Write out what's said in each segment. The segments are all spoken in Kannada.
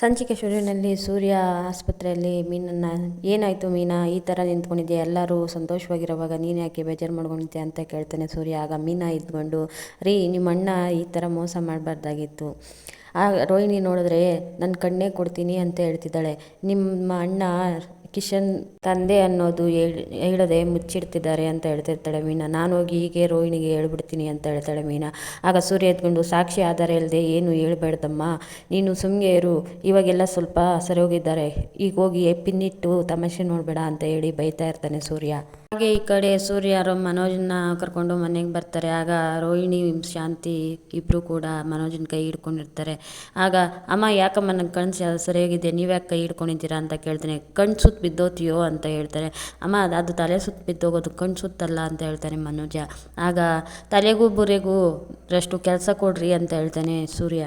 ಸಂಚಿಕೆ ಶುರುವಿನಲ್ಲಿ ಸೂರ್ಯ ಆಸ್ಪತ್ರೆಯಲ್ಲಿ ಮೀನನ್ನು, ಏನಾಯಿತು ಮೀನಾ? ಈ ಥರ ನಿಂತ್ಕೊಂಡಿದ್ದೆ ಎಲ್ಲರೂ ಸಂತೋಷವಾಗಿರುವಾಗ ನೀನು ಯಾಕೆ ಬೇಜಾರು ಮಾಡ್ಕೊಂಡಿದ್ದೆ ಅಂತ ಕೇಳ್ತಾನೆ ಸೂರ್ಯ. ಆಗ ಮೀನಾ ಇದ್ಕೊಂಡು, ರೀ, ನಿಮ್ಮ ಅಣ್ಣ ಈ ಥರ ಮೋಸ ಮಾಡಬಾರ್ದಾಗಿತ್ತು. ಆ ರೋಹಿಣಿ ನೋಡಿದ್ರೆ ನನ್ನ ಕಣ್ಣೇ ಕೊಡ್ತೀನಿ ಅಂತ ಹೇಳ್ತಿದ್ದಾಳೆ. ನಿಮ್ಮ ಅಣ್ಣ ಕಿಶನ್ ತಂದೆ ಅನ್ನೋದು ಹೇಳದೆ ಮುಚ್ಚಿಡ್ತಿದ್ದಾರೆ ಅಂತ ಹೇಳ್ತಿರ್ತಾಳೆ ಮೀನಾ. ನಾನು ಹೋಗಿ ಹೀಗೆ ರೋಹಿಣಿಗೆ ಹೇಳ್ಬಿಡ್ತೀನಿ ಅಂತ ಹೇಳ್ತಾಳೆ ಮೀನಾ. ಆಗ ಸೂರ್ಯ ಎತ್ಕೊಂಡು ಸಾಕ್ಷಿ ಆಧಾರ ಇಲ್ಲದೆ ಏನು ಹೇಳ್ಬೇಡ್ದಮ್ಮ. ನೀನು ಸುಮ್ಮನೆ ಇರು. ಇವಾಗೆಲ್ಲ ಸ್ವಲ್ಪ ಸರಿ ಹೋಗಿದ್ದಾರೆ ಈಗ ಹೋಗಿ ಪಿನ್ನಿಟ್ಟು ತಮಾಷೆ ನೋಡಬೇಡ ಅಂತ ಹೇಳಿ ಬೈತಾ ಇರ್ತಾನೆ ಸೂರ್ಯ. ಹಾಗೆ ಈ ಕಡೆ ಸೂರ್ಯ ಮನೋಜನ್ನ ಕರ್ಕೊಂಡು ಮನೆಗೆ ಬರ್ತಾರೆ. ಆಗ ರೋಹಿಣಿ, ಶಾಂತಿ ಇಬ್ಬರು ಕೂಡ ಮನೋಜನ ಕೈ ಹಿಡ್ಕೊಂಡಿರ್ತಾರೆ. ಆಗ, ಅಮ್ಮ, ಯಾಕಮ್ಮ ನನ್ನ ಕಣ್ಣು ಸರಿಯಾಗಿದೆ. ನೀವು ಯಾಕೆ ಕೈ ಹಿಡ್ಕೊಂಡಿದ್ದೀರಾ? ಅಂತ ಕೇಳ್ತೀನಿ. ಕಣ್ಣು ಬಿದ್ದೋತೀಯೋ ಅಂತ ಹೇಳ್ತಾರೆ. ಅಮ್ಮ, ಅದು ತಲೆ ಸುತ್ತ ಬಿದ್ದೋಗೋದು ಕಣ್ಣು ಸುತ್ತಲ್ಲ ಅಂತ ಹೇಳ್ತಾನೆ ಮನೋಜ. ಆಗ ತಲೆಗೂ ಬುರೆಗೂ ರಷ್ಟು ಕೆಲಸ ಕೊಡ್ರಿ ಅಂತ ಹೇಳ್ತಾನೆ ಸೂರ್ಯ.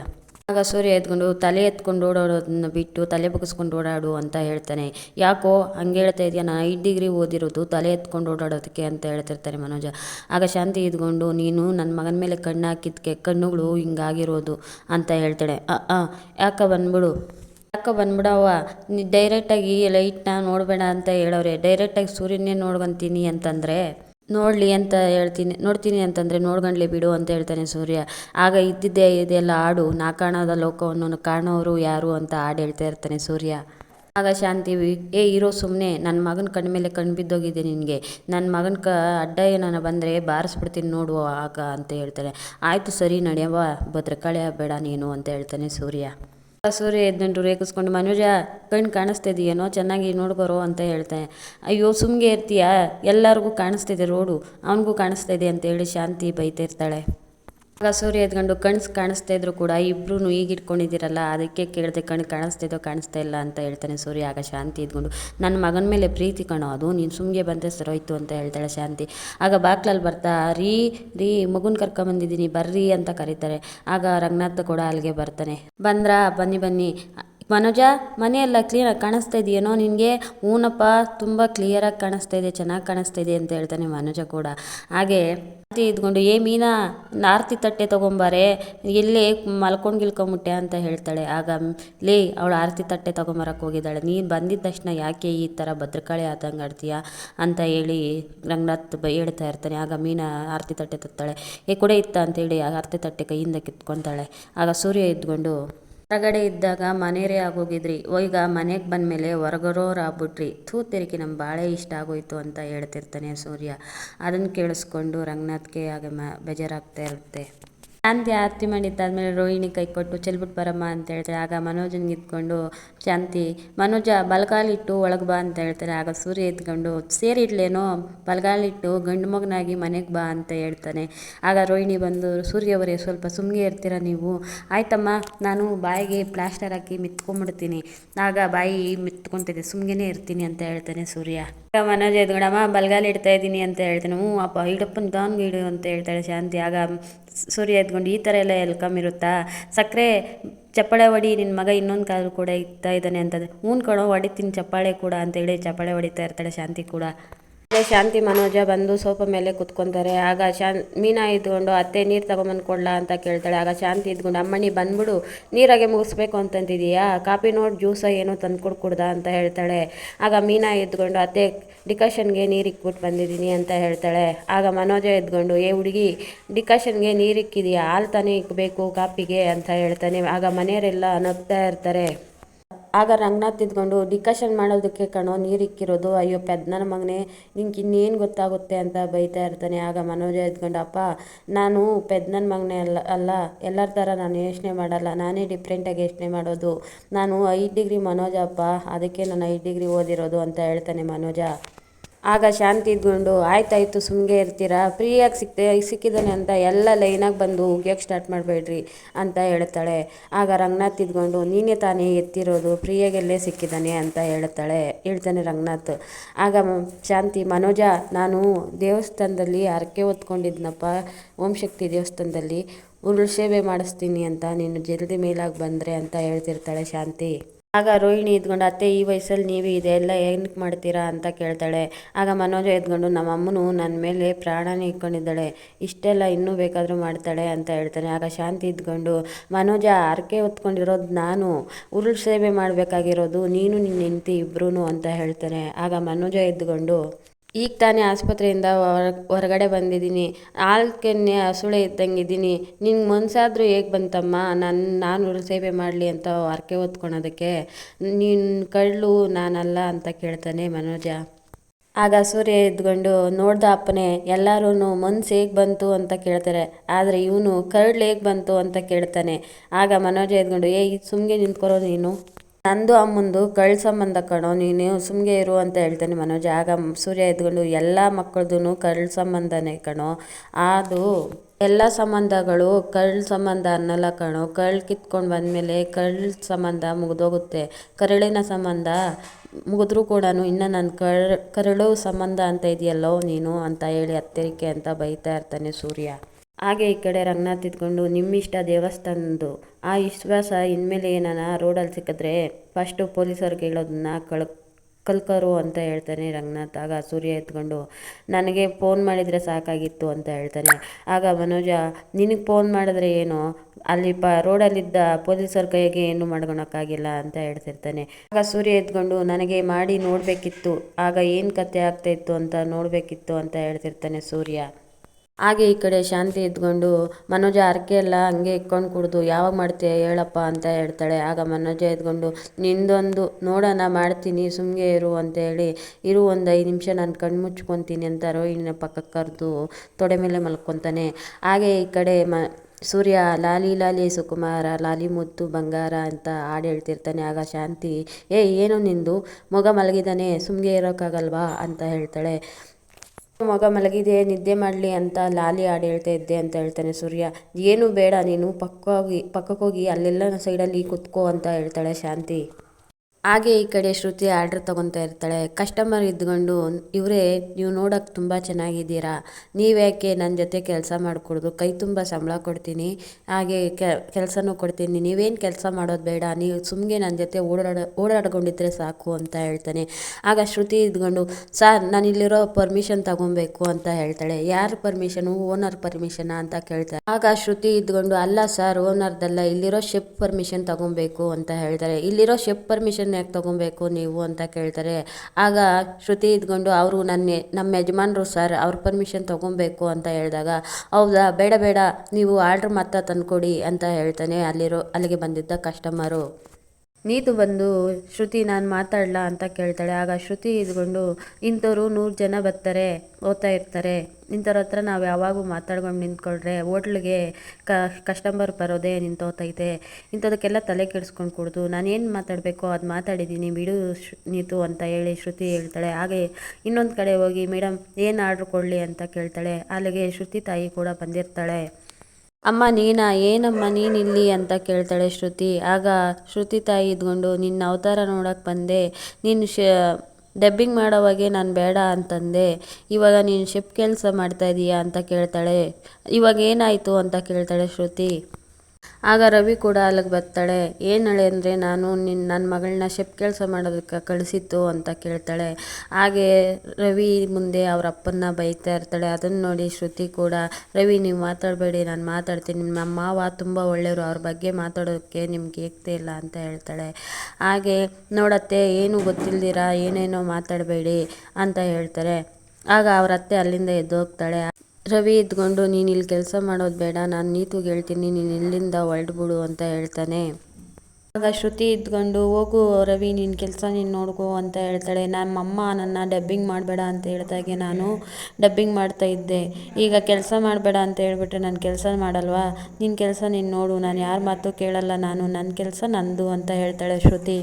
ಆಗ ಸೂರ್ಯ ಎತ್ಕೊಂಡು, ತಲೆ ಎತ್ಕೊಂಡು ಓಡಾಡೋದನ್ನ ಬಿಟ್ಟು ತಲೆ ಬಗ್ಗಿಸ್ಕೊಂಡು ಓಡಾಡು ಅಂತ ಹೇಳ್ತಾನೆ. ಯಾಕೋ ಹಂಗೆ ಹೇಳ್ತಾ ಇದೆಯಾ? ನಾನು ಐದು ಡಿಗ್ರಿ ಓದಿರೋದು, ತಲೆ ಎತ್ಕೊಂಡು ಓಡಾಡೋದಕ್ಕೆ ಅಂತ ಹೇಳ್ತಿರ್ತಾರೆ ಮನೋಜ. ಆಗ ಶಾಂತಿ ಇದ್ಕೊಂಡು, ನೀನು ನನ್ನ ಮಗನ ಮೇಲೆ ಕಣ್ಣು ಹಾಕಿದ್ಕೆ, ಕಣ್ಣುಗಳು ಹಿಂಗಾಗಿರೋದು ಅಂತ ಹೇಳ್ತಾಳೆ. ಅ, ಯಾಕೆ ಬಂದ್ಬಿಡು? ಯಾಕೆ ಬಂದ್ಬಿಡವ್ವ? ನೀ ಡೈರೆಕ್ಟಾಗಿ ಲೈಟ್ನ ನೋಡಬೇಡ ಅಂತ ಹೇಳೋರೆ ಡೈರೆಕ್ಟಾಗಿ ಸೂರ್ಯನೇ ನೋಡ್ಕೊತೀನಿ ಅಂತಂದರೆ? ನೋಡಲಿ ಅಂತ ಹೇಳ್ತೀನಿ, ನೋಡ್ತೀನಿ ಅಂತಂದರೆ ನೋಡ್ಗಂಡ್ಲಿ ಬಿಡು ಅಂತ ಹೇಳ್ತಾನೆ ಸೂರ್ಯ. ಆಗ ಇದ್ದಿದ್ದೇ ಇದೆಲ್ಲ ಹಾಡು ನಾ ಕಾಣದ ಲೋಕವನ್ನು ಕಾಣೋರು ಯಾರು ಅಂತ ಹಾಡು ಹೇಳ್ತಾ ಇರ್ತಾನೆ ಸೂರ್ಯ. ಆಗ ಶಾಂತಿ ಏ, ಇರೋ ಸುಮ್ಮನೆ ನನ್ನ ಮಗನ ಕಣ್ಣ ಮೇಲೆ ಕಣ್ಣು ಬಿದ್ದೋಗಿದೆ ನಿನಗೆ. ನನ್ನ ಮಗನ ಕ, ಅಡ್ಡ ಏನಾನ ಬಂದರೆ ಬಾರಿಸ್ಬಿಡ್ತೀನಿ ನೋಡುವ ಆಗ ಅಂತ ಹೇಳ್ತಾನೆ. ಆಯಿತು ಸರಿ ನಡೆಯವ ಭದ್ರಕಾಳಿ ಬೇಡ ನೀನು ಅಂತ ಹೇಳ್ತಾನೆ ಸೂರ್ಯ. ಸೂರ್ಯ ಎದ್ದಂಟು ರೇಖಿಸ್ಕೊಂಡು ಮನುಜ ಕಣ್ಣು ಕಾಣಿಸ್ತಿದೆಯೇನೋ? ಚೆನ್ನಾಗಿ ನೋಡ್ಕೊರೋ ಅಂತ ಹೇಳ್ತಾನೆ ಅಯ್ಯೋ, ಸುಮ್ಗೆ ಇರ್ತೀಯಾ? ಎಲ್ಲರಿಗೂ ಕಾಣಿಸ್ತಿದೆ ರೋಡು. ಅವನಿಗೂ ಕಾಣಿಸ್ತಾ ಇದೆ ಅಂತ ಹೇಳಿ ಶಾಂತಿ ಬೈತಾ ಇರ್ತಾಳೆ ಆಗ ಸೂರ್ಯ ಎದ್ಕೊಂಡು ಕಣ್ಸ್ ಕಾಣಿಸ್ತಾ ಇದ್ರು ಕೂಡ ಇಬ್ರು ಈಗ ಇಟ್ಕೊಂಡಿದ್ದೀರಲ್ಲ, ಅದಕ್ಕೆ ಕೇಳಿದೆ ಕಣ್ಣು ಕಾಣಿಸ್ತಿದ್ದೋ ಕಾಣಿಸ್ತಾ ಇಲ್ಲ ಅಂತ ಹೇಳ್ತಾನೆ ಸೂರ್ಯ. ಆಗ ಶಾಂತಿ ಇದ್ಕೊಂಡು ನನ್ನ ಮಗನ ಮೇಲೆ ಪ್ರೀತಿ ಕಣೋ, ಅದು ನೀನು ಸುಮ್ಗೆ ಬಂದರೆ ಸರೋಯ್ತು ಅಂತ ಹೇಳ್ತಾಳೆ ಶಾಂತಿ. ಆಗ ಬಾಕ್ಲಲ್ಲಿ ಬರ್ತಾ, ರೀ ರೀ, ಮಗುನ ಕರ್ಕೊಂಬಂದಿದ್ದೀನಿ ಬರ್ರಿ ಅಂತ ಕರೀತಾರೆ. ಆಗ ರಂಗನಾಥ್ ಕೂಡ ಅಲ್ಲಿಗೆ ಬರ್ತಾನೆ, ಬಂದ್ರಾ, ಬನ್ನಿ ಬನ್ನಿ. ಮನೋಜ, ಮನೆಯೆಲ್ಲ ಕ್ಲೀನಾಗಿ ಕಾಣಿಸ್ತಾ ಇದೆಯೇನೋ? ನಿನಗೆ ಹೂನಪ್ಪ ತುಂಬ ಕ್ಲಿಯರಾಗಿ ಕಾಣಿಸ್ತಾ ಇದೆ, ಚೆನ್ನಾಗಿ ಕಾಣಿಸ್ತಾ ಇದೆ ಅಂತ ಹೇಳ್ತಾನೆ ಮನೋಜ ಕೂಡ. ಹಾಗೆ ಆರತಿ ಇದ್ಕೊಂಡು, ಏ ಮೀನಾ, ಆರತಿ ತಟ್ಟೆ ತೊಗೊಂಬಾರೆ ಎಲ್ಲೇ ಮಲ್ಕೊಂಡು ಗಿಲ್ಕೊಂಬಿಟ್ಟೆ ಅಂತ ಹೇಳ್ತಾಳೆ. ಆಗ ಲೇ, ಅವಳು ಆರತಿ ತಟ್ಟೆ ತೊಗೊಂಬರಕ್ಕೆ ಹೋಗಿದ್ದಾಳೆ. ನೀನು ಬಂದಿದ್ದ ತಕ್ಷಣ ಯಾಕೆ ಈ ಥರ ಭದ್ರಕಾಳಿ ಆದಂಗೆ ಆಡ್ತೀಯ? ಅಂತ ಹೇಳಿ ರಂಗನಾಥ್ ಬ ಹೇಳ್ತಾ ಇರ್ತಾನೆ. ಆಗ ಮೀನಾ ಆರತಿ ತಟ್ಟೆ ತತ್ತಾಳೆ. ಏ ಕೂಡ ಇತ್ತ ಅಂತೇಳಿ ಆರತಿ ತಟ್ಟೆ ಕೈಯಿಂದ ಕಿತ್ಕೊತಾಳೆ. ಆಗ ಸೂರ್ಯ ಇದ್ಕೊಂಡು ಹೊರಗಡೆ ಇದ್ದಾಗ ಮನೆರೇ ಆಗೋಗಿದ್ರಿ. ಈಗ ಮನೆಗೆ ಬಂದಮೇಲೆ ಹೊರಗರೋರು ಆಗ್ಬಿಟ್ರಿ ಥೂ ತೆರಿಗೆ ನಮ್ಮ ಭಾಳ ಇಷ್ಟ ಆಗೋಯ್ತು ಅಂತ ಹೇಳ್ತಿರ್ತಾನೆ ಸೂರ್ಯ. ಅದನ್ನು ಕೇಳಿಸ್ಕೊಂಡು ರಂಗನಾಥ್ಗೆ ಆಗ ಮ, ಬೇಜಾರಾಗ್ತಾ ಇರುತ್ತೆ. ಶಾಂತಿ ಆರತಿ ಮಾಡಿದ್ದಾದ್ಮೇಲೆ ರೋಹಿಣಿ ಕೈ ಕೊಟ್ಟು ಚೆಲ್ಬಿಟ್ಟು ಬರಮ್ಮ ಅಂತ ಹೇಳ್ತಾರೆ. ಆಗ ಮನೋಜನ್ಗೆ ಇದ್ಕೊಂಡು ಶಾಂತಿ, ಮನೋಜ ಬಲಗಾಲಿಟ್ಟು ಒಳಗೆ ಬಾ ಅಂತ ಹೇಳ್ತಾರೆ. ಆಗ ಸೂರ್ಯ ಎತ್ಕೊಂಡು ಸೇರಿಡ್ಲೇನೋ ಬಲಗಾಲಿಟ್ಟು ಗಂಡು ಮಗನಾಗಿ ಮನೆಗೆ ಬಾ ಅಂತ ಹೇಳ್ತಾನೆ. ಆಗ ರೋಹಿಣಿ ಬಂದು, ಸೂರ್ಯವರೇ, ಸ್ವಲ್ಪ ಸುಮ್ಮನೆ ಇರ್ತೀರ ನೀವು? ಆಯ್ತಮ್ಮ, ನಾನು ಬಾಯಿಗೆ ಪ್ಲಾಸ್ಟರ್ ಹಾಕಿ ಮಿತ್ಕೊಂಡ್ಬಿಡ್ತೀನಿ ಆಗ ಬಾಯಿ ಮಿತ್ಕೊತಿದ್ದೆ ಸುಮ್ಮನೆ ಇರ್ತೀನಿ ಅಂತ ಹೇಳ್ತಾನೆ ಸೂರ್ಯ. ಮನೋಜ್ ಎದ್ಗಡಮ್ಮ ಬಲಗಾಲಿ ಇಡ್ತಾ ಇದ್ದೀನಿ ಅಂತ ಹೇಳ್ತಾನೆ. ಹ್ಞೂ, ಅಪ್ಪ, ಇಡಪ್ಪನ ಗಾನ್ಗೆ ಇಡು ಅಂತ ಹೇಳ್ತಾಳೆ ಶಾಂತಿ. ಆಗ ಸೂರ್ಯ ಎದ್ಕೊಂಡು ಈ ಥರ ಎಲ್ಲ ಎಲ್ಕಮ್ ಇರುತ್ತಾ? ಸಕ್ಕರೆ ಚಪ್ಪಾಳೆ ಹೊಡಿ ನಿನ್ನ ಮಗ ಇನ್ನೊಂದು ಕಾಲು ಕೂಡ ಇಕ್ತಾ ಇದ್ದಾನೆ ಅಂತಂದರೆ ಹ್ಞೂ ಕಣೋ ಹೊಡಿತೀನಿ ಚಪ್ಪಾಳೆ ಕೂಡ ಅಂತೇಳಿ ಚಪ್ಪಾಳೆ ಹೊಡಿತಾ ಇರ್ತಾಳೆ ಶಾಂತಿ ಕೂಡ. ಶಾಂತಿ ಮನೋಜ ಬಂದು ಸೋಪ ಮೇಲೆ ಕುತ್ಕೊಂತಾರೆ ಆಗ ಶಾನ್ ಮೀನಾ ಇದ್ಕೊಂಡು ಅತ್ತೆ, ನೀರು ತಗೊಂಬಂದು ಕೊಡ್ಲಾ? ಅಂತ ಕೇಳ್ತಾಳೆ. ಆಗ ಶಾಂತಿ ಇದ್ಕೊಂಡು ಅಮ್ಮಣ್ಣಿ ಬಂದ್ಬಿಡು. ನೀರಾಗೆ ಮುಗಿಸ್ಬೇಕು ಅಂತಂದಿದೀಯಾ? ಕಾಪಿ ನೋಡಿ, ಜ್ಯೂಸ ಏನೋ ತಂದು ಕೊಡ್ದ ಅಂತ ಹೇಳ್ತಾಳೆ. ಆಗ ಮೀನಾ ಎದ್ಕೊಂಡು ಅತ್ತೆ ಡಿಕಾಷನ್ಗೆ ನೀರು ಇಕ್ಬಿಟ್ಟು ಬಂದಿದ್ದೀನಿ ಅಂತ ಹೇಳ್ತಾಳೆ. ಆಗ ಮನೋಜ ಎದ್ಕೊಂಡು ಏ ಹುಡುಗಿ ಡಿಕಾಷನ್ಗೆ ನೀರು ಇಕ್ಕಿದೀಯಾ? ಹಾಲು ತಾನೇ ಇಕ್ಕಬೇಕು ಕಾಪಿಗೆ ಅಂತ ಹೇಳ್ತಾನೆ. ಆಗ ಮನೆಯವರೆಲ್ಲ ನಗ್ತಾ ಇರ್ತಾರೆ. ಆಗ ರಂಗನಾಥ್ ನಿಂತ್ಕೊಂಡು, ಡಿಕಷನ್ ಮಾಡೋದಕ್ಕೆ ಕಣೋ, ನೀರು ಇಕ್ಕಿರೋದು. ಅಯ್ಯೋ ನನ್ನ ಮಗನೇ, ನಿಂಗೆ ಇನ್ನೇನು ಗೊತ್ತಾಗುತ್ತೆ ಅಂತ ಬೈತಾ ಇರ್ತಾನೆ. ಆಗ ಮನೋಜ ಎದ್ಕೊಂಡು, ಅಪ್ಪ, ನಾನು ನನ್ನ ಮಗನೇ ಅಲ್ಲ ಅಲ್ಲ, ಎಲ್ಲರ ಥರ ನಾನು ಯೋಚನೆ ಮಾಡಲ್ಲ. ನಾನೇ ಡಿಫ್ರೆಂಟಾಗಿ ಯೋಚನೆ ಮಾಡೋದು. ನಾನು ಐದು ಡಿಗ್ರಿ ಮನೋಜ, ಅಪ್ಪ, ಅದಕ್ಕೆ ನಾನು ಐದು ಡಿಗ್ರಿ ಓದಿರೋದು, ಅಂತ ಹೇಳ್ತಾನೆ ಮನೋಜ. ಆಗ ಶಾಂತಿ ಇದ್ಕೊಂಡು ಆಯ್ತಾಯ್ತು ಸುಮ್ಮನೆ ಇರ್ತೀರಾ? ಫ್ರೀಯಾಗಿ ಸಿಕ್ತೆ, ಸಿಕ್ಕಿದ್ದಾನೆ ಅಂತ ಎಲ್ಲ ಲೈನಾಗಿ ಬಂದು ಉಗಿಯೋಕ್ಕೆ ಸ್ಟಾರ್ಟ್ ಮಾಡಬೇಡ್ರಿ ಅಂತ ಹೇಳ್ತಾಳೆ. ಆಗ ರಂಗನಾಥ್ ಇದ್ಕೊಂಡು, ನೀನೇ ತಾನೇ ಎತ್ತಿರೋದು ಫ್ರೀಯಾಗೆಲ್ಲೇ ಸಿಕ್ಕಿದ್ದಾನೆ ಅಂತ ಹೇಳ್ತಾಳೆ, ಹೇಳ್ತಾನೆ ರಂಗನಾಥ್. ಆಗ ಶಾಂತಿ, ಮನೋಜ, ನಾನು ದೇವಸ್ಥಾನದಲ್ಲಿ ಹರಕೆ ಹೊತ್ಕೊಂಡಿದ್ನಪ್ಪ, ಓಂ ಶಕ್ತಿ ದೇವಸ್ಥಾನದಲ್ಲಿ, ಉರುಳು ಸೇವೆ ಮಾಡಿಸ್ತೀನಿ ಅಂತ ನೀನು ಜಲ್ದಿ ಮೇಲಾಗಿ ಬಂದರೆ ಅಂತ ಹೇಳ್ತಿರ್ತಾಳೆ ಶಾಂತಿ. ಆಗ ರೋಹಿಣಿ ಇದ್ಕೊಂಡು ಅತ್ತೆ, ಈ ವಯಸ್ಸಲ್ಲಿ ನೀವು ಇದೆಲ್ಲ ಏನಕ್ಕೆ ಮಾಡ್ತೀರಾ? ಅಂತ ಕೇಳ್ತಾಳೆ. ಆಗ ಮನೋಜ ಎದ್ಕೊಂಡು ನಮ್ಮ ಅಮ್ಮನು ನನ್ನ ಮೇಲೆ ಪ್ರಾಣನೇ ಇಟ್ಕೊಂಡಿದ್ದಾಳೆ. ಇಷ್ಟೆಲ್ಲ ಇನ್ನೂ ಬೇಕಾದರೂ ಮಾಡ್ತಾಳೆ ಅಂತ ಹೇಳ್ತಾನೆ. ಆಗ ಶಾಂತಿ ಇದ್ಕೊಂಡು ಮನೋಜ, ಹರಕೆ ಹೊತ್ಕೊಂಡಿರೋದು ನಾನು. ಉರುಳ್ ಸೇವೆ ಮಾಡಬೇಕಾಗಿರೋದು ನೀನು ನಿನ್ನ ಹೆಂಡತಿ ಇಬ್ಬರೂ ಅಂತ ಹೇಳ್ತಾನೆ. ಆಗ ಮನೋಜ ಎದ್ಕೊಂಡು ಈಗ ತಾನೇ ಆಸ್ಪತ್ರೆಯಿಂದ ಹೊರಗಡೆ ಬಂದಿದ್ದೀನಿ. ಕೆನ್ನೆ ಹಸುಳೆ ಇದ್ದಂಗಿದ್ದೀನಿ ನಿನ್ಗೆ ಮನ್ಸಾದರೂ ಹೇಗೆ ಬಂತಮ್ಮ? ನನ್ನ ನಾನು ಸೇವೆ ಮಾಡಲಿ ಅಂತ ಹರಕೆ ಹೊತ್ಕೊಳೋದಕ್ಕೆ. ನೀನು ಕಳ್ಳು ನಾನಲ್ಲ ಅಂತ ಕೇಳ್ತಾನೆ ಮನೋಜ. ಆಗ ಸೂರ್ಯ ಎದ್ಕೊಂಡು ನೋಡ್ದ ಅಪ್ಪನೇ ಎಲ್ಲರೂ ಮನ್ಸು ಹೇಗೆ ಬಂತು ಅಂತ ಕೇಳ್ತಾರೆ. ಆದರೆ ಇವನು ಕರ್ಡ್ಲು ಹೇಗೆ ಬಂತು ಅಂತ ಕೇಳ್ತಾನೆ. ಆಗ ಮನೋಜ ಎದ್ಕೊಂಡು ಏಯ್ ಸುಮ್ಮನೆ ನಿಂತ್ಕೊರೋ ನೀನು. ನಂದು ಅಮ್ಮಂದು ಕಳ್ ಸಂಬಂಧ ಕಣೋ, ನೀನು ಸುಮ್ಗೆ ಇರು ಅಂತ ಹೇಳ್ತಾನೆ ಮನೋಜ್. ಆಗ ಸೂರ್ಯ ಎದ್ಕೊಂಡು, ಎಲ್ಲ ಮಕ್ಕಳದು ಕಳ್ ಸಂಬಂಧನೇ ಕಣೋ. ಅದು ಎಲ್ಲ ಸಂಬಂಧಗಳು ಕಳ್ಳ ಸಂಬಂಧ ಅನ್ನಲ್ಲ ಕಣೋ. ಕಳ್ಳ ಕಿತ್ಕೊಂಡು ಬಂದಮೇಲೆ ಕಳ್ಳ ಸಂಬಂಧ ಮುಗಿದೋಗುತ್ತೆ. ಕರಳಿನ ಸಂಬಂಧ ಮುಗಿದ್ರೂ ಕೂಡ ಇನ್ನು ನನ್ನ ಕಳ್ ಕರಳು ಸಂಬಂಧ ಅಂತ ಇದೆಯಲ್ಲೋ ನೀನು ಅಂತ ಹೇಳಿ ಹತ್ತಿರಿಕೆ ಅಂತ ಬೈತಾ ಇರ್ತಾನೆ ಸೂರ್ಯ. ಹಾಗೆ ಈ ಕಡೆ ರಂಗನಾಥ್ ಇದ್ಕೊಂಡು, ನಿಮ್ಮಿಷ್ಟ ದೇವಸ್ಥಾನದ್ದು ಆ ವಿಶ್ವಾಸ ಇನ್ಮೇಲೆ ಏನಾನ ರೋಡಲ್ಲಿ ಸಿಕ್ಕಿದ್ರೆ ಫಸ್ಟು ಪೊಲೀಸರಿಗೆ ಹೇಳೋದನ್ನ ಕಳ್ ಕಲ್ಕರು ಅಂತ ಹೇಳ್ತಾನೆ ರಂಗನಾಥ್. ಆಗ ಸೂರ್ಯ ಎತ್ಕೊಂಡು, ನನಗೆ ಫೋನ್ ಮಾಡಿದರೆ ಸಾಕಾಗಿತ್ತು ಅಂತ ಹೇಳ್ತಾನೆ. ಆಗ ಮನೋಜ, ನಿನಗೆ ಫೋನ್ ಮಾಡಿದ್ರೆ ಏನು? ಅಲ್ಲಿ ಪ, ರೋಡಲ್ಲಿದ್ದ ಪೊಲೀಸರ ಕೈಗೆ ಏನು ಮಾಡ್ಕೊಳಕ್ಕಾಗಿಲ್ಲ ಅಂತ ಹೇಳ್ತಿರ್ತಾನೆ. ಆಗ ಸೂರ್ಯ ಎತ್ಕೊಂಡು, ನನಗೆ ಮಾಡಿ ನೋಡಬೇಕಿತ್ತು. ಆಗ ಏನು ಕತೆ ಆಗ್ತಾಯಿತ್ತು ಅಂತ ನೋಡಬೇಕಿತ್ತು ಅಂತ ಹೇಳ್ತಿರ್ತಾನೆ ಸೂರ್ಯ. ಹಾಗೆ ಈ ಕಡೆ ಶಾಂತಿ ಇದ್ಕೊಂಡು ಮನೋಜ ಹರಕೆ ಎಲ್ಲ ಹಂಗೆ ಇಟ್ಕೊಂಡು ಕುಡ್ದು ಯಾವಾಗ ಮಾಡ್ತೀಯ ಹೇಳಪ್ಪ ಅಂತ ಹೇಳ್ತಾಳೆ. ಆಗ ಮನೋಜ ಎದ್ಕೊಂಡು ನಿಂದೊಂದು ನೋಡೋಣ, ಮಾಡ್ತೀನಿ ಸುಮ್ಮನೆ ಇರು ಅಂತ ಹೇಳಿ, ಇರು ಒಂದು ಐದು ನಿಮಿಷ, ನಾನು ಕಣ್ಣು ಮುಚ್ಕೊತೀನಿ ಅಂತ ರೋಹಿಣಿನ ಪಕ್ಕಕ್ಕೆ ಕರೆದು ತೊಡೆ ಮೇಲೆ ಮಲ್ಕೊತಾನೆ. ಹಾಗೆ ಈ ಕಡೆ ಮ, ಸೂರ್ಯ, ಲಾಲಿ ಲಾಲಿ, ಸುಕುಮಾರ, ಲಾಲಿ ಮುತ್ತು, ಬಂಗಾರ ಅಂತ ಹಾಡು ಹೇಳ್ತಿರ್ತಾನೆ. ಆಗ ಶಾಂತಿ ಏ ಏನು ನಿಂದು? ಮಗ ಮಲಗಿದಾನೆ ಸುಮ್ಮನೆ ಇರೋಕ್ಕಾಗಲ್ವಾ? ಅಂತ ಹೇಳ್ತಾಳೆ. ಮಗ ಮಲಗಿದೆ, ನಿದ್ದೆ ಮಾಡಲಿ ಅಂತ ಲಾಲಿ ಹಾಡು ಹೇಳ್ತಾ ಇದ್ದೆ ಅಂತ ಹೇಳ್ತಾನೆ ಸೂರ್ಯ. ಏನು ಬೇಡ, ನೀನು ಪಕ್ಕೋಗಿ, ಪಕ್ಕಕ್ಕೋಗಿ ಅಲ್ಲೆಲ್ಲ ಸೈಡಲ್ಲಿ ಕುತ್ಕೋ ಅಂತ ಹೇಳ್ತಾಳೆ ಶಾಂತಿ. ಹಾಗೆ ಈ ಕಡೆ ಶ್ರುತಿ ಆರ್ಡ್ರ್ ತೊಗೊತಾ ಇರ್ತಾಳೆ. ಕಸ್ಟಮರ್ ಇದ್ಕೊಂಡು ಇವರೇ, ನೀವು ನೋಡೋಕೆ ತುಂಬ ಚೆನ್ನಾಗಿದ್ದೀರಾ. ನೀವ್ಯಾಕೆ ನನ್ನ ಜೊತೆ ಕೆಲಸ ಮಾಡಿಕೊಡೋದು? ಕೈ ತುಂಬ ಸಂಬಳ ಕೊಡ್ತೀನಿ. ಹಾಗೆ ಕೆಲಸನೂ ಕೊಡ್ತೀನಿ. ನೀವೇನು ಕೆಲಸ ಮಾಡೋದು ಬೇಡ. ನೀವು ಸುಮ್ಮನೆ ನನ್ನ ಜೊತೆ ಓಡಾಡ, ಓಡಾಡ್ಕೊಂಡಿದ್ರೆ ಸಾಕು, ಅಂತ ಹೇಳ್ತಾನೆ. ಆಗ ಶ್ರುತಿ ಇದ್ಕೊಂಡು ಸರ್, ನಾನು ಇಲ್ಲಿರೋ ಪರ್ಮಿಷನ್ ತಗೊಬೇಕು ಅಂತ ಹೇಳ್ತಾಳೆ. ಯಾರು ಪರ್ಮಿಷನು? ಓನರ್ ಪರ್ಮಿಷನಾ? ಅಂತ ಕೇಳ್ತಾರೆ ಆಗ ಶ್ರುತಿ ಇದ್ಕೊಂಡು ಅಲ್ಲ ಸರ್, ಓನರ್ದಲ್ಲ, ಇಲ್ಲಿರೋ ಶೆಫ್ ಪರ್ಮಿಷನ್ ತಗೊಬೇಕು ಅಂತ ಹೇಳ್ತಾರೆ ಇಲ್ಲಿರೋ ಶೆಫ್ ಪರ್ಮಿಷನ್ ಯಾಕೆ ತೊಗೊಬೇಕು ನೀವು ಅಂತ ಕೇಳ್ತಾರೆ. ಆಗ ಶ್ರುತಿ ಇದ್ಕೊಂಡು ಅವರು ನನ್ನ ನಮ್ಮ ಯಜಮಾನರು ಸರ್ ಅವ್ರ ಪರ್ಮಿಷನ್ ತೊಗೊಬೇಕು ಅಂತ ಹೇಳಿದಾಗ, ಹೌದಾ, ಬೇಡ ಬೇಡ, ನೀವು ಆರ್ಡ್ರ್ ಮಾತ್ರ ತಂದುಕೊಡಿ ಅಂತ ಹೇಳ್ತಾನೆ ಅಲ್ಲಿರೋ, ಅಲ್ಲಿಗೆ ಬಂದಿದ್ದ ಕಸ್ಟಮರು ನೀತು ಬಂದು, ಶ್ರುತಿ, ನಾನು ಮಾತಾಡಲಾ? ಅಂತ ಕೇಳ್ತಾಳೆ. ಆಗ ಶ್ರುತಿ ಇದ್ಕೊಂಡು, ಇಂಥವ್ರು ನೂರು ಜನ ಬರ್ತಾರೆ, ಓದ್ತಾ ಇರ್ತಾರೆ. ಇಂಥವ್ರ ಹತ್ರ ನಾವು ಯಾವಾಗೂ ಮಾತಾಡ್ಕೊಂಡು ನಿಂತ್ಕೊಂಡ್ರೆ ಹೋಟ್ಲಿಗೆ ಕಸ್ಟಮರ್ ಬರೋದೇ ನಿಂತೋತೈತೆ. ಇಂಥದಕ್ಕೆಲ್ಲ ತಲೆ ಕೆಡಿಸ್ಕೊಂಡು ಕುಡ್ದು, ನಾನು ಏನು ಮಾತಾಡಬೇಕು ಅದು ಮಾತಾಡಿದ್ದೀನಿ, ಬಿಡು ನೀತು ಅಂತ ಹೇಳಿ ಶ್ರುತಿ ಹೇಳ್ತಾಳೆ. ಹಾಗೆ ಇನ್ನೊಂದು ಕಡೆ ಹೋಗಿ ಮೇಡಮ್ ಏನು ಆರ್ಡ್ರ್ ಕೊಡಲಿ? ಅಂತ ಕೇಳ್ತಾಳೆ. ಅಲ್ಲಿಗೆ ಶ್ರುತಿ ತಾಯಿ ಕೂಡ ಬಂದಿರ್ತಾಳೆ. ಅಮ್ಮ ನೀನಾ, ಏನಮ್ಮ ನೀನಿಲ್ಲಿ ಅಂತ ಕೇಳ್ತಾಳೆ ಶ್ರುತಿ. ಆಗ ಶ್ರುತಿ ತಾಯಿ ಇದ್ಕೊಂಡು, ನಿನ್ನ ಅವತಾರ ನೋಡಕ್ಕೆ ಬಂದೆ. ನೀನು ಶ, ಡಬ್ಬಿಂಗ್ ಮಾಡೋವಾಗೆ ನಾನು ಬೇಡ ಅಂತಂದೆ. ಇವಾಗ ನೀನು ಶಿಪ್ ಕೆಲಸ ಮಾಡ್ತಾ ಇದೀಯಾ ಅಂತ ಕೇಳ್ತಾಳೆ. ಇವಾಗ ಏನಾಯಿತು ಅಂತ ಕೇಳ್ತಾಳೆ ಶ್ರುತಿ. ಆಗ ರವಿ ಕೂಡ ಅಲ್ಲಿಗೆ ಬರ್ತಾಳೆ, ಏನು ಹೇಳಿ ಅಂದರೆ ನಾನು ನಿನ್ನ ನನ್ನ ಮಗಳನ್ನ ಶೆಪ್ ಕೆಲಸ ಮಾಡೋದಕ್ಕೆ ಕಳಿಸಿತ್ತು ಅಂತ ಕೇಳ್ತಾಳೆ. ಹಾಗೆ ರವಿ ಮುಂದೆ ಅವ್ರ ಅಪ್ಪನ್ನ ಬೈತಾ ಇರ್ತಾಳೆ. ಅದನ್ನು ನೋಡಿ ಶ್ರುತಿ ಕೂಡ, ರವಿ, ನೀವು ಮಾತಾಡಬೇಡಿ, ನಾನು ಮಾತಾಡ್ತೀನಿ. ನಿಮ್ಮ ಮಾವ ತುಂಬ ಒಳ್ಳೆಯವರು. ಅವ್ರ ಬಗ್ಗೆ ಮಾತಾಡೋದಕ್ಕೆ ನಿಮ್ಗೆ ಏಕ್ತೆ ಇಲ್ಲ ಅಂತ ಹೇಳ್ತಾಳೆ. ಹಾಗೆ, ನೋಡತ್ತೆ, ಏನು ಗೊತ್ತಿಲ್ದಿರ? ಏನೇನೋ ಮಾತಾಡಬೇಡಿ, ಅಂತ ಹೇಳ್ತಾರೆ. ಆಗ ಅವರತ್ತೆ ಅಲ್ಲಿಂದ ಎದ್ದು ಹೋಗ್ತಾಳೆ. ರವಿ ಇದ್ಕೊಂಡು, ನೀನು ಇಲ್ಲಿ ಕೆಲಸ ಮಾಡೋದು ಬೇಡ, ನಾನು ನೀತುಗೆ ಹೇಳ್ತೀನಿ, ನೀನು ಇಲ್ಲಿಂದ ಹೊರಡ್ಬಿಡು ಅಂತ ಹೇಳ್ತಾನೆ. ಆಗ ಶ್ರುತಿ ಇದ್ಕೊಂಡು, ಹೋಗು ರವಿ ನಿನ್ನ ಕೆಲಸ ನೀನು ನೋಡ್ಕೋ ಅಂತ ಹೇಳ್ತಾಳೆ. ನಮ್ಮಮ್ಮ ನನ್ನ ಡಬ್ಬಿಂಗ್ ಮಾಡಬೇಡ ಅಂತ ಹೇಳ್ದಾಗೆ ನಾನು ಡಬ್ಬಿಂಗ್ ಮಾಡ್ತಾ ಇದ್ದೆ. ಈಗ ಕೆಲಸ ಮಾಡಬೇಡ ಅಂತ ಹೇಳ್ಬಿಟ್ರೆ, ನಾನು ಕೆಲಸ ಮಾಡಲ್ವಾ? ನಿನ್ನ ಕೆಲಸ ನೀನು ನೋಡು, ನಾನು ಯಾರ ಮಾತು ಕೇಳಲ್ಲ ನಾನು ನನ್ನ ಕೆಲಸ ನಂದು ಅಂತ ಹೇಳ್ತಾಳೆ ಶ್ರುತಿ.